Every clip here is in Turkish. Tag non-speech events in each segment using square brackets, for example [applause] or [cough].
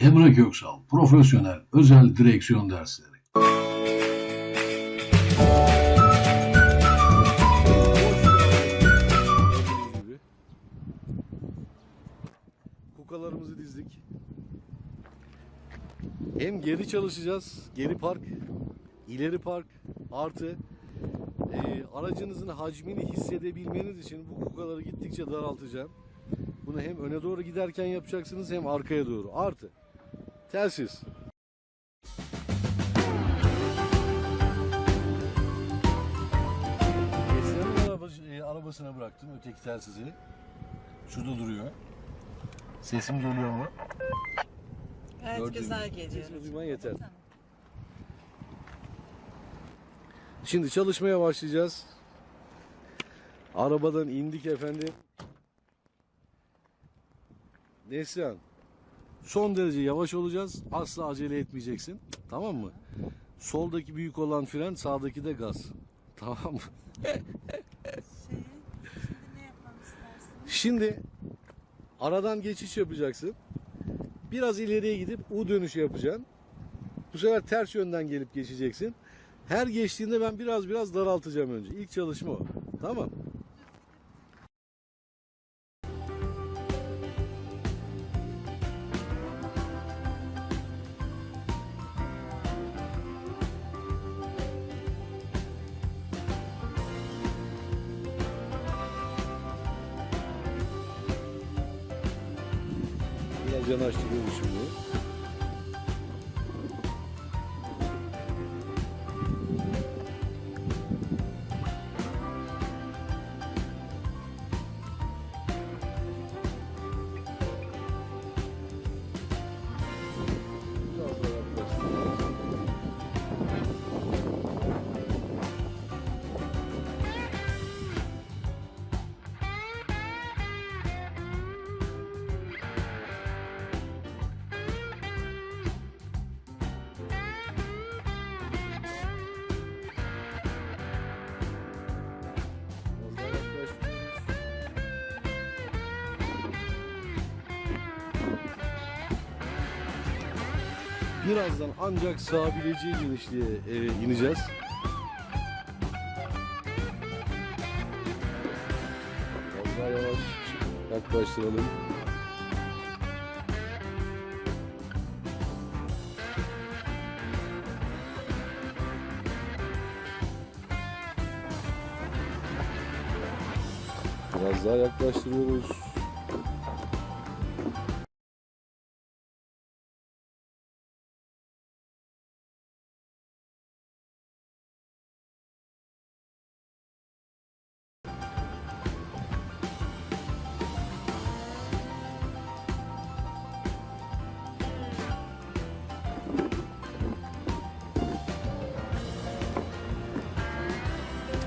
Emre Köksal, profesyonel, özel direksiyon dersleri. Kukalarımızı dizdik. Hem geri çalışacağız, geri park, ileri park, artı e, aracınızın hacmini hissedebilmeniz için bu kukaları gittikçe daraltacağım. Bunu hem öne doğru giderken yapacaksınız hem arkaya doğru. Artı telsiz. Arabası- e, arabasına bıraktım öteki telsizi. Şurada duruyor. Sesim geliyor mu? Evet Gördüğünüz güzel geliyor. Sesimi duyman yeter. Şimdi çalışmaya başlayacağız. Arabadan indik efendim. Neslihan. Son derece yavaş olacağız. Asla acele etmeyeceksin. Tamam mı? Soldaki büyük olan fren, sağdaki de gaz. [laughs] Tamam mı? Şimdi? Şimdi aradan geçiş yapacaksın. Biraz ileriye gidip U dönüşü yapacaksın. Bu sefer ters yönden gelip geçeceksin. Her geçtiğinde ben biraz biraz daraltacağım önce. İlk çalışma o. Tamam. Biraz yanaştırıyoruz şimdi. Biraz Birazdan ancak sığabileceği genişliğe e, ineceğiz. Biraz daha yavaş yaklaştıralım. Biraz daha yaklaştırıyoruz.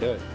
Evet. Gel,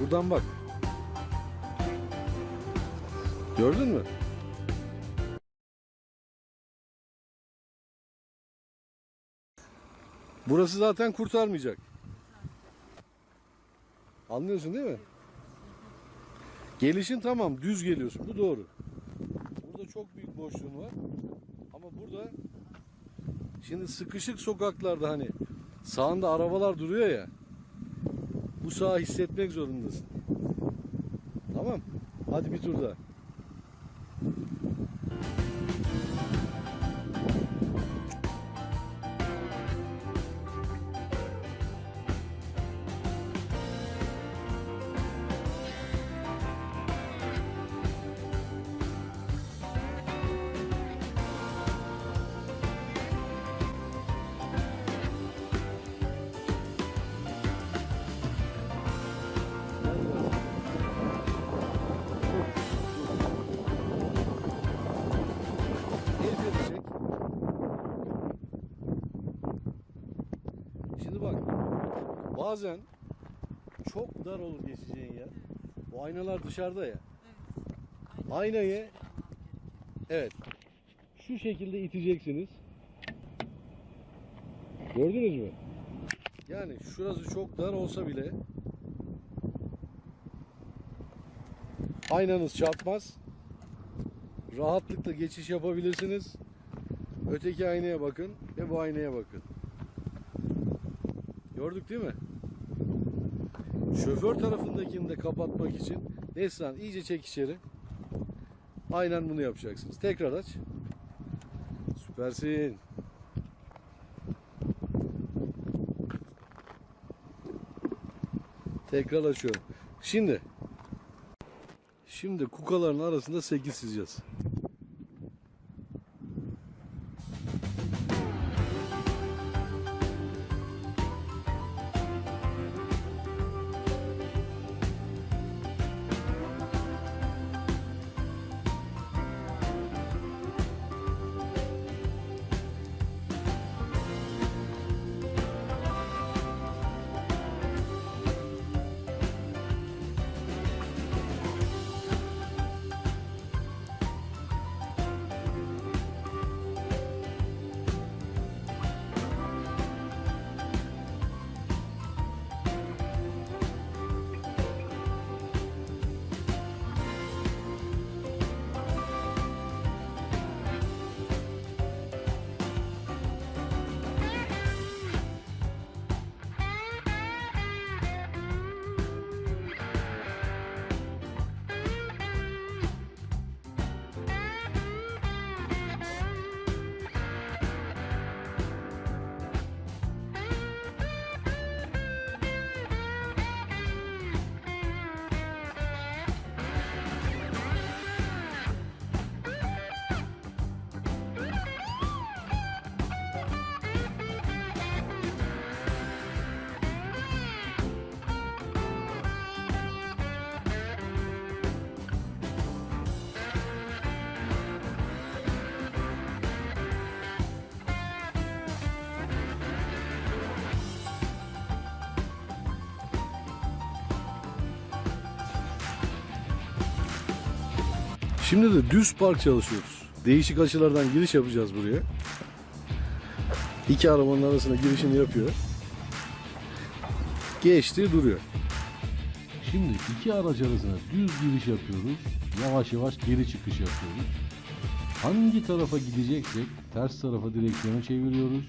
Buradan bak. Gördün mü? Burası zaten kurtarmayacak. Anlıyorsun değil mi? Gelişin tamam düz geliyorsun bu doğru. Burada çok büyük boşluğun var. Ama burada şimdi sıkışık sokaklarda hani sağında arabalar duruyor ya. Bu sağı hissetmek zorundasın. Tamam. Hadi bir tur daha. Bazen çok dar olur geçeceğin yer. Bu aynalar dışarıda ya. Evet. Aynayı-. Evet. Şu şekilde iteceksiniz. Gördünüz mü? Yani şurası çok dar olsa bile aynanız çarpmaz. Rahatlıkla geçiş yapabilirsiniz. Öteki aynaya bakın ve bu aynaya bakın. Gördük değil mi? Şoför tarafındakini de kapatmak için Neslihan iyice çek içeri. Aynen bunu yapacaksınız. Tekrar aç. Süpersin. Tekrar açıyorum. Şimdi Şimdi kukaların arasında 8 çizeceğiz. Şimdi de düz park çalışıyoruz. Değişik açılardan giriş yapacağız buraya. İki arabanın arasına girişini yapıyor. Geçti duruyor. Şimdi iki araç arasına düz giriş yapıyoruz. Yavaş yavaş geri çıkış yapıyoruz. Hangi tarafa gideceksek ters tarafa direksiyonu çeviriyoruz.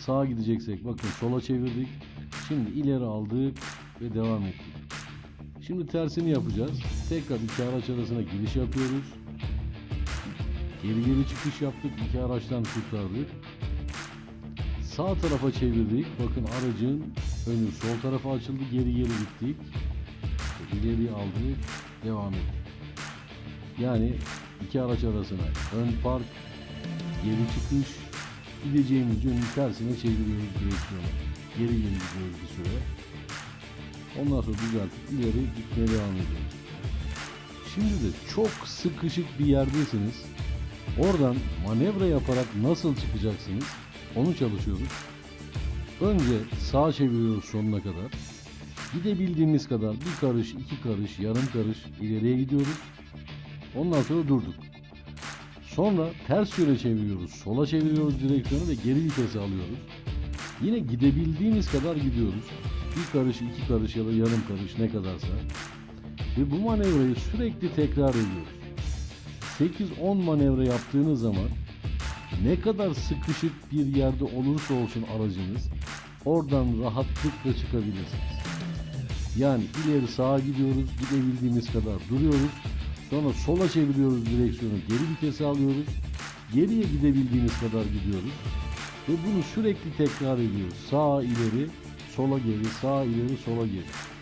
Sağa gideceksek bakın sola çevirdik. Şimdi ileri aldık ve devam ettik. Şimdi tersini yapacağız. Tekrar iki araç arasına giriş yapıyoruz. Geri geri çıkış yaptık. iki araçtan kurtardık. Sağ tarafa çevirdik. Bakın aracın önü sol tarafa açıldı. Geri geri gittik. İleri aldık. Devam ettik. Yani iki araç arasına ön park, geri çıkış, gideceğimiz yönün tersine çeviriyoruz direksiyonu. Geri geri gidiyoruz bir süre. Ondan sonra düzeltip ileri gitmeye devam ediyoruz. Şimdi de çok sıkışık bir yerdesiniz. Oradan manevra yaparak nasıl çıkacaksınız? Onu çalışıyoruz. Önce sağa çeviriyoruz sonuna kadar. Gidebildiğimiz kadar bir karış, iki karış, yarım karış ileriye gidiyoruz. Ondan sonra durduk. Sonra ters yöne çeviriyoruz. Sola çeviriyoruz direksiyonu ve geri vitesi alıyoruz. Yine gidebildiğimiz kadar gidiyoruz. Bir karış, iki karış ya da yarım karış ne kadarsa. Ve bu manevrayı sürekli tekrar ediyoruz. 8-10 manevra yaptığınız zaman ne kadar sıkışık bir yerde olursa olsun aracınız oradan rahatlıkla çıkabilirsiniz. Yani ileri sağa gidiyoruz, gidebildiğimiz kadar duruyoruz. Sonra sola çeviriyoruz direksiyonu, geri vitesi alıyoruz. Geriye gidebildiğimiz kadar gidiyoruz. Ve bunu sürekli tekrar ediyoruz. Sağa ileri, sola geri, sağa ileri, sola geri.